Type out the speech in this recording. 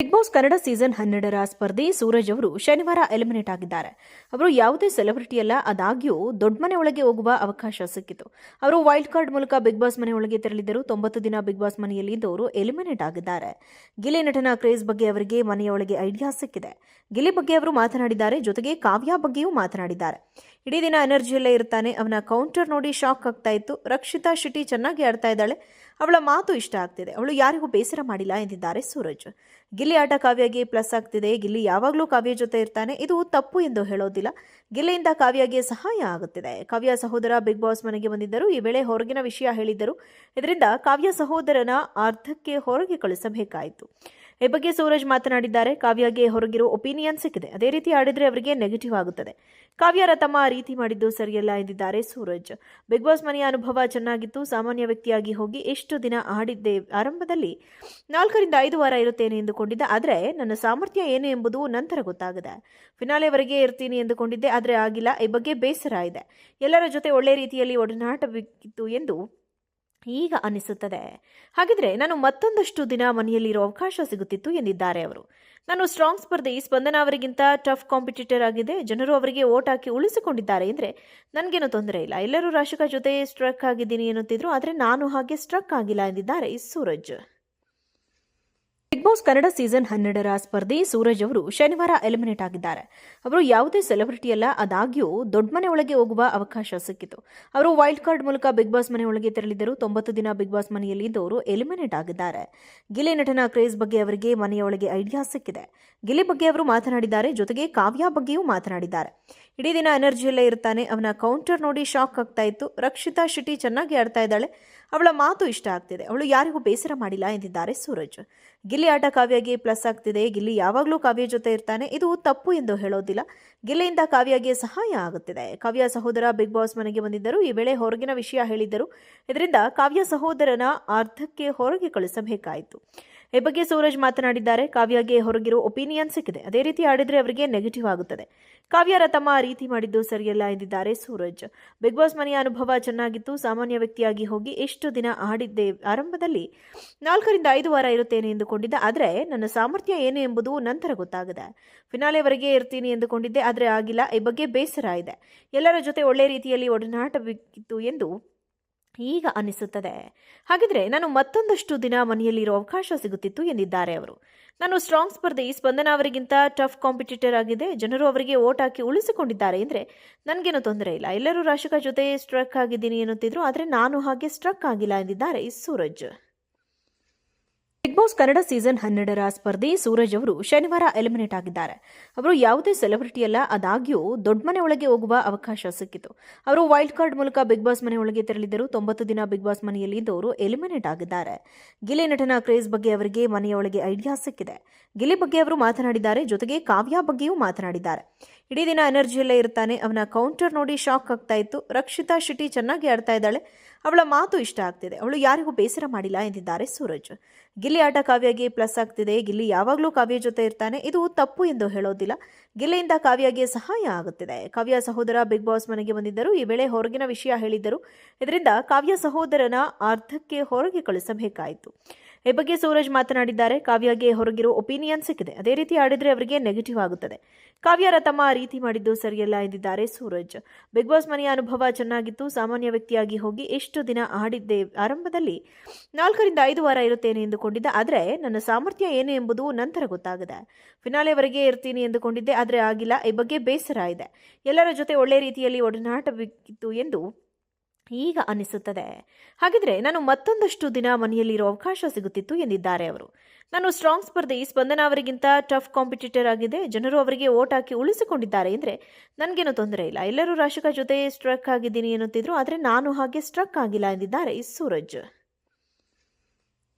Big Boss Kannada season ಹನ್ನೆರಡರ ಸ್ಪರ್ಧಿ ಸೂರಜ್ ಅವರು ಶನಿವಾರ ಎಲಿಮಿನೇಟ್ ಆಗಿದ್ದಾರೆ. ಅವರು ಯಾವುದೇ ಸೆಲೆಬ್ರಿಟಿ ಅಲ್ಲ ಆದಾಗ್ಯೂ ದೊಡ್ಡ ಮನೆ ಒಳಗೆ ಹೋಗುವ ಅವಕಾಶ ಸಿಕ್ಕಿತು. ಅವರು ವೈಲ್ಡ್ ಕಾರ್ಡ್ ಮೂಲಕ ಬಿಗ್ ಬಾಸ್ ಮನೆ ಒಳಗೆ ತೆರಳಿದ್ದರು. ತೊಂಬತ್ತು ದಿನ ಬಿಗ್ ಬಾಸ್ ಮನೆಯಲ್ಲಿ ಇದ್ದವರು ಎಲಿಮಿನೇಟ್ ಆಗಿದ್ದಾರೆ. ಗಿಲಿ ನಟನ ಕ್ರೇಜ್ ಬಗ್ಗೆ ಅವರಿಗೆ ಮನೆಯೊಳಗೆ ಐಡಿಯಾ ಸಿಕ್ಕಿದೆ. ಗಿಲಿ ಬಗ್ಗೆ ಅವರು ಮಾತನಾಡಿದ್ದಾರೆ. ಜೊತೆಗೆ ಕಾವ್ಯ ಬಗ್ಗೆಯೂ ಮಾತನಾಡಿದ್ದಾರೆ. ಇಡೀ ದಿನ ಎನರ್ಜಿಯಲ್ಲೇ ಇರ್ತಾನೆ. ಅವನ ಕೌಂಟರ್ ನೋಡಿ ಶಾಕ್ ಆಗ್ತಾ ಇತ್ತು. ರಕ್ಷಿತಾ ಶೆಟ್ಟಿ ಚೆನ್ನಾಗಿ ಆಡ್ತಾ ಇದ್ದಾಳೆ. ಅವಳ ಮಾತು ಇಷ್ಟ ಆಗ್ತಿದೆ. ಅವಳು ಯಾರಿಗೂ ಬೇಸರ ಮಾಡಿಲ್ಲ ಎಂದಿದ್ದಾರೆ ಸೂರಜ್. ಗಿಲ್ಲಿ ಆಟ ಕಾವ್ಯಗೆ ಪ್ಲಸ್ ಆಗ್ತಿದೆ. ಗಿಲ್ಲಿ ಯಾವಾಗಲೂ ಕಾವ್ಯ ಜೊತೆ ಇರ್ತಾನೆ. ಇದು ತಪ್ಪು ಎಂದು ಹೇಳೋದಿಲ್ಲ. ಗಿಲ್ಲಿಯಿಂದ ಕಾವ್ಯಗೆ ಸಹಾಯ ಆಗುತ್ತಿದೆ. ಕಾವ್ಯ ಸಹೋದರ ಬಿಗ್ ಬಾಸ್ ಮನೆಗೆ ಬಂದಿದ್ದರು. ಈ ವೇಳೆ ಹೊರಗಿನ ವಿಷಯ ಹೇಳಿದ್ದರು. ಇದರಿಂದ ಕಾವ್ಯ ಸಹೋದರನ ಅರ್ಧಕ್ಕೆ ಹೊರಗೆ ಕಳಿಸಬೇಕಾಯಿತು ಈ ಬಗ್ಗೆ ಸೂರಜ್ ಮಾತನಾಡಿದ್ದಾರೆ. ಕಾವ್ಯಗೆ ಹೊರಗಿರೋ ಒಪಿನಿಯನ್ ಸಿಕ್ಕಿದೆ. ಅದೇ ರೀತಿ ಆಡಿದ್ರೆ ಅವರಿಗೆ ನೆಗೆಟಿವ್ ಆಗುತ್ತದೆ. ಕಾವ್ಯರ ತಮ್ಮ ರೀತಿ ಮಾಡಿದ್ದು ಸರಿಯಲ್ಲ ಎಂದಿದ್ದಾರೆ ಸೂರಜ್. ಬಿಗ್ ಬಾಸ್ ಮನೆಯ ಅನುಭವ ಚೆನ್ನಾಗಿತ್ತು. ಸಾಮಾನ್ಯ ವ್ಯಕ್ತಿಯಾಗಿ ಹೋಗಿ ಎಷ್ಟು ದಿನ ಆಡಿದ್ದೆ ಆರಂಭದಲ್ಲಿ ನಾಲ್ಕರಿಂದ ಐದು ವಾರ ಇರುತ್ತೇನೆ ಎಂದುಕೊಂಡಿದ್ದೆ. ಆದರೆ ನನ್ನ ಸಾಮರ್ಥ್ಯ ಏನು ಎಂಬುದು ನಂತರ ಗೊತ್ತಾಗದೆ. ಫಿನಾಲೆವರೆಗೆ ಇರ್ತೀನಿ ಎಂದುಕೊಂಡಿದ್ದೆ. ಆದರೆ ಆಗಿಲ್ಲ. ಈ ಬಗ್ಗೆ ಬೇಸರ ಇದೆ. ಎಲ್ಲರ ಜೊತೆ ಒಳ್ಳೆ ರೀತಿಯಲ್ಲಿ ಒಡನಾಟಬೇಕಿತ್ತು ಎಂದು ಈಗ ಅನಿಸುತ್ತದೆ ಹಾಗಿದ್ರೆ ನಾನು ಮತ್ತೊಂದಷ್ಟು ದಿನ ಮನೆಯಲ್ಲಿರೋ ಅವಕಾಶ ಸಿಗುತ್ತಿತ್ತು ಎಂದಿದ್ದಾರೆ ಅವರು. ನಾನು ಸ್ಟ್ರಾಂಗ್ ಸ್ಪರ್ಧೆ ಈ ಸ್ಪಂದನ ಅವರಿಗಿಂತ ಟಫ್ ಕಾಂಪಿಟೇಟರ್ ಆಗಿದೆ. ಜನರು ಅವರಿಗೆ ಓಟ್ ಹಾಕಿ ಉಳಿಸಿಕೊಂಡಿದ್ದಾರೆ ಅಂದರೆ ನನಗೇನು ತೊಂದರೆ ಇಲ್ಲ. ಎಲ್ಲರೂ ರಾಶಿಕಾ ಜೊತೆ ಸ್ಟ್ರಕ್ ಆಗಿದ್ದೀನಿ ಎನ್ನುತ್ತಿದ್ರು, ಆದರೆ ನಾನು ಹಾಗೆ ಸ್ಟ್ರಕ್ ಆಗಿಲ್ಲ ಎಂದಿದ್ದಾರೆ Suraj. Bigg Boss Kannada season ಹನ್ನೆರಡರ ಸ್ಪರ್ಧಿ ಸೂರಜ್ ಅವರು ಶನಿವಾರ ಎಲಿಮಿನೇಟ್ ಆಗಿದ್ದಾರೆ. ಅವರು ಯಾವುದೇ ಸೆಲೆಬ್ರಿಟಿ ಅಲ್ಲ ಆದಾಗ್ಯೂ ದೊಡ್ಡ ಮನೆಯೊಳಗೆ ಹೋಗುವ ಅವಕಾಶ ಸಿಕ್ಕಿತು. ಅವರು ವೈಲ್ಡ್ ಕಾರ್ಡ್ ಮೂಲಕ ಬಿಗ್ ಬಾಸ್ ಮನೆಯೊಳಗೆ ತೆರಳಿದ್ದರು. ತೊಂಬತ್ತು ದಿನ ಬಿಗ್ ಬಾಸ್ ಮನೆಯಲ್ಲಿ ಇದ್ದವರು ಎಲಿಮಿನೇಟ್ ಆಗಿದ್ದಾರೆ. ಗಿಲಿ ನಟನ ಕ್ರೇಜ್ ಬಗ್ಗೆ ಅವರಿಗೆ ಮನೆಯೊಳಗೆ ಐಡಿಯಾ ಸಿಕ್ಕಿದೆ. ಗಿಲಿ ಬಗ್ಗೆ ಅವರು ಮಾತನಾಡಿದ್ದಾರೆ. ಜೊತೆಗೆ ಕಾವ್ಯ ಬಗ್ಗೆಯೂ ಮಾತನಾಡಿದ್ದಾರೆ. ಇಡೀ ದಿನ ಎನರ್ಜಿಯಲ್ಲೇ ಇರ್ತಾನೆ. ಅವನ ಕೌಂಟರ್ ನೋಡಿ ಶಾಕ್ ಆಗ್ತಾ ಇತ್ತು. ರಕ್ಷಿತಾ ಶೆಟ್ಟಿ ಚೆನ್ನಾಗಿ ಆಡ್ತಾ ಇದ್ದಾಳೆ. ಅವಳ ಮಾತು ಇಷ್ಟ ಆಗ್ತಿದೆ. ಅವಳು ಯಾರಿಗೂ ಬೇಸರ ಮಾಡಿಲ್ಲ ಎಂದಿದ್ದಾರೆ ಸೂರಜ್. ಗಿಲ್ಲಿ ಆಟ ಕಾವ್ಯಗೆ ಪ್ಲಸ್ ಆಗ್ತಿದೆ. ಗಿಲ್ಲಿ ಯಾವಾಗಲೂ ಕಾವ್ಯ ಜೊತೆ ಇರ್ತಾನೆ. ಇದು ತಪ್ಪು ಎಂದು ಹೇಳೋದಿಲ್ಲ. ಗಿಲ್ಲಿಯಿಂದ ಕಾವ್ಯಗೆ ಸಹಾಯ ಆಗುತ್ತಿದೆ. ಕಾವ್ಯ ಸಹೋದರ ಬಿಗ್ ಬಾಸ್ ಮನೆಗೆ ಬಂದಿದ್ದರು. ಈ ವೇಳೆ ಹೊರಗಿನ ವಿಷಯ ಹೇಳಿದ್ದರು. ಇದರಿಂದ ಕಾವ್ಯ ಸಹೋದರನ ಅರ್ಧಕ್ಕೆ ಹೊರಗೆ ಕಳಿಸಬೇಕಾಯಿತು ಈ ಬಗ್ಗೆ ಸೂರಜ್ ಮಾತನಾಡಿದ್ದಾರೆ. ಕಾವ್ಯಗೆ ಹೊರಗಿರೋ ಒಪಿನಿಯನ್ ಸಿಕ್ಕಿದೆ. ಅದೇ ರೀತಿ ಆಡಿದ್ರೆ ಅವರಿಗೆ ನೆಗೆಟಿವ್ ಆಗುತ್ತದೆ. ಕಾವ್ಯರ ತಮ್ಮ ರೀತಿ ಮಾಡಿದ್ದು ಸರಿಯಲ್ಲ ಎಂದಿದ್ದಾರೆ ಸೂರಜ್. ಬಿಗ್ ಬಾಸ್ ಮನೆಯ ಅನುಭವ ಚೆನ್ನಾಗಿತ್ತು. ಸಾಮಾನ್ಯ ವ್ಯಕ್ತಿಯಾಗಿ ಹೋಗಿ ಎಷ್ಟು ದಿನ ಆಡಿದ್ದೆ ಆರಂಭದಲ್ಲಿ ನಾಲ್ಕರಿಂದ ಐದು ವಾರ ಇರುತ್ತೇನೆ ಎಂದುಕೊಂಡಿದ್ದೆ. ಆದರೆ ನನ್ನ ಸಾಮರ್ಥ್ಯ ಏನು ಎಂಬುದು ನಂತರ ಗೊತ್ತಾಗದೆ ಫಿನಾಲೆವರೆಗೆ ಇರ್ತೀನಿ ಎಂದುಕೊಂಡಿದ್ದೆ. ಆದರೆ ಆಗಿಲ್ಲ. ಈ ಬಗ್ಗೆ ಬೇಸರ ಇದೆ. ಎಲ್ಲರ ಜೊತೆ ಒಳ್ಳೆ ರೀತಿಯಲ್ಲಿ ಒಡನಾಟಬೇಕಿತ್ತು ಎಂದು ಈಗ ಅನಿಸುತ್ತದೆ ಹಾಗಿದ್ರೆ ನಾನು ಮತ್ತೊಂದಷ್ಟು ದಿನ ಮನೆಯಲ್ಲಿರೋ ಅವಕಾಶ ಸಿಗುತ್ತಿತ್ತು ಎಂದಿದ್ದಾರೆ ಅವರು. ನಾನು ಸ್ಟ್ರಾಂಗ್ ಸ್ಪರ್ಧೆ ಈ ಸ್ಪಂದನ ಅವರಿಗಿಂತ ಟಫ್ ಕಾಂಪಿಟೇಟರ್ ಆಗಿದೆ. ಜನರು ಅವರಿಗೆ ಓಟ್ ಹಾಕಿ ಉಳಿಸಿಕೊಂಡಿದ್ದಾರೆ ಅಂದರೆ ನನಗೇನು ತೊಂದರೆ ಇಲ್ಲ. ಎಲ್ಲರೂ ರಾಶಿಕಾ ಜೊತೆ ಸ್ಟ್ರಕ್ ಆಗಿದ್ದೀನಿ ಎನ್ನುತ್ತಿದ್ರು, ಆದರೆ ನಾನು ಹಾಗೆ ಸ್ಟ್ರಕ್ ಆಗಿಲ್ಲ ಎಂದಿದ್ದಾರೆ ಸೂರಜ್. ಕನ್ನಡ ಸೀಸನ್ ಹನ್ನೆರಡರ ಸ್ಪರ್ಧಿ ಸೂರಜ್ ಅವರು ಶನಿವಾರ ಎಲಿಮಿನೇಟ್ ಆಗಿದ್ದಾರೆ. ಅವರು ಯಾವುದೇ ಸೆಲೆಬ್ರಿಟಿ ಅಲ್ಲ ಆದಾಗ್ಯೂ ದೊಡ್ಡ ಮನೆ ಒಳಗೆ ಹೋಗುವ ಅವಕಾಶ ಸಿಕ್ಕಿತು. ಅವರು ವೈಲ್ಡ್ ಕಾರ್ಡ್ ಮೂಲಕ ಬಿಗ್ ಬಾಸ್ ಮನೆ ಒಳಗೆ ತೆರಳಿದ್ದರು. ತೊಂಬತ್ತು ದಿನ ಬಿಗ್ ಬಾಸ್ ಮನೆಯಲ್ಲಿ ಇದ್ದವರು ಎಲಿಮಿನೇಟ್ ಆಗಿದ್ದಾರೆ. ಗಿಲಿ ನಟನ ಕ್ರೇಜ್ ಬಗ್ಗೆ ಅವರಿಗೆ ಮನೆಯೊಳಗೆ ಐಡಿಯಾ ಸಿಕ್ಕಿದೆ. ಗಿಲಿ ಬಗ್ಗೆ ಅವರು ಮಾತನಾಡಿದ್ದಾರೆ. ಜೊತೆಗೆ ಕಾವ್ಯ ಬಗ್ಗೆಯೂ ಮಾತನಾಡಿದ್ದಾರೆ. ಇಡೀ ದಿನ ಎನರ್ಜಿಯಲ್ಲೇ ಇರ್ತಾನೆ. ಅವನ ಕೌಂಟರ್ ನೋಡಿ ಶಾಕ್ ಆಗ್ತಾ ಇತ್ತು. ರಕ್ಷಿತಾ ಶೆಟ್ಟಿ ಚೆನ್ನಾಗಿ ಆಡ್ತಾ ಇದ್ದಾಳೆ. ಅವಳ ಮಾತು ಇಷ್ಟ ಆಗ್ತಿದೆ. ಅವಳು ಯಾರಿಗೂ ಬೇಸರ ಮಾಡಿಲ್ಲ ಎಂದಿದ್ದಾರೆ ಸೂರಜ್. ಗಿಲ್ಲಿ ಆಟ ಕಾವ್ಯಗೆ ಪ್ಲಸ್ ಆಗ್ತಿದೆ. ಗಿಲ್ಲಿ ಯಾವಾಗಲೂ ಕಾವ್ಯ ಜೊತೆ ಇರ್ತಾನೆ. ಇದು ತಪ್ಪು ಎಂದು ಹೇಳೋದಿಲ್ಲ. ಗಿಲ್ಲಿಯಿಂದ ಕಾವ್ಯಗೆ ಸಹಾಯ ಆಗುತ್ತಿದೆ. ಕಾವ್ಯ ಸಹೋದರ ಬಿಗ್ ಬಾಸ್ ಮನೆಗೆ ಬಂದಿದ್ದರು. ಈ ವೇಳೆ ಹೊರಗಿನ ವಿಷಯ ಹೇಳಿದ್ದರು. ಇದರಿಂದ ಕಾವ್ಯ ಸಹೋದರನ ಅರ್ಧಕ್ಕೆ ಹೊರಗೆ ಕಳಿಸಬೇಕಾಯಿತು ಈ ಬಗ್ಗೆ ಸೂರಜ್ ಮಾತನಾಡಿದ್ದಾರೆ. ಕಾವ್ಯಗೆ ಹೊರಗಿರೋ ಒಪಿನಿಯನ್ ಸಿಕ್ಕಿದೆ. ಅದೇ ರೀತಿ ಆಡಿದ್ರೆ ಅವರಿಗೆ ನೆಗೆಟಿವ್ ಆಗುತ್ತದೆ. ಕಾವ್ಯರ ತಮ್ಮ ರೀತಿ ಮಾಡಿದ್ದು ಸರಿಯಲ್ಲ ಎಂದಿದ್ದಾರೆ ಸೂರಜ್. ಬಿಗ್ ಬಾಸ್ ಮನೆಯ ಅನುಭವ ಚೆನ್ನಾಗಿತ್ತು. ಸಾಮಾನ್ಯ ವ್ಯಕ್ತಿಯಾಗಿ ಹೋಗಿ ಎಷ್ಟು ದಿನ ಆಡಿದ್ದೆ ಆರಂಭದಲ್ಲಿ ನಾಲ್ಕರಿಂದ ಐದು ವಾರ ಇರುತ್ತೇನೆ ಎಂದುಕೊಂಡಿದ್ದೆ. ಆದರೆ ನನ್ನ ಸಾಮರ್ಥ್ಯ ಏನು ಎಂಬುದು ನಂತರ ಗೊತ್ತಾಗದೆ. ಫಿನಾಲೆವರೆಗೆ ಇರ್ತೀನಿ ಎಂದುಕೊಂಡಿದ್ದೆ. ಆದರೆ ಆಗಿಲ್ಲ. ಈ ಬಗ್ಗೆ ಬೇಸರ ಇದೆ. ಎಲ್ಲರ ಜೊತೆ ಒಳ್ಳೆ ರೀತಿಯಲ್ಲಿ ಒಡನಾಟಬೇಕಿತ್ತು ಎಂದು ಈಗ ಅನಿಸುತ್ತದೆ ಹಾಗಿದ್ರೆ ನಾನು ಮತ್ತೊಂದಷ್ಟು ದಿನ ಮನೆಯಲ್ಲಿರೋ ಅವಕಾಶ ಸಿಗುತ್ತಿತ್ತು ಎಂದಿದ್ದಾರೆ ಅವರು. ನಾನು ಸ್ಟ್ರಾಂಗ್ ಸ್ಪರ್ಧೆ ಈ ಸ್ಪಂದನ ಅವರಿಗಿಂತ ಟಫ್ ಕಾಂಪಿಟೇಟರ್ ಆಗಿದೆ. ಜನರು ಅವರಿಗೆ ಓಟ್ ಹಾಕಿ ಉಳಿಸಿಕೊಂಡಿದ್ದಾರೆ ಅಂದರೆ ನನಗೇನು ತೊಂದರೆ ಇಲ್ಲ. ಎಲ್ಲರೂ ರಾಶಿಕಾ ಜೊತೆ ಸ್ಟ್ರಕ್ ಆಗಿದ್ದೀನಿ ಎನ್ನುತ್ತಿದ್ರು, ಆದರೆ ನಾನು ಹಾಗೆ ಸ್ಟ್ರಕ್ ಆಗಿಲ್ಲ ಎಂದಿದ್ದಾರೆ ಸೂರಜ್.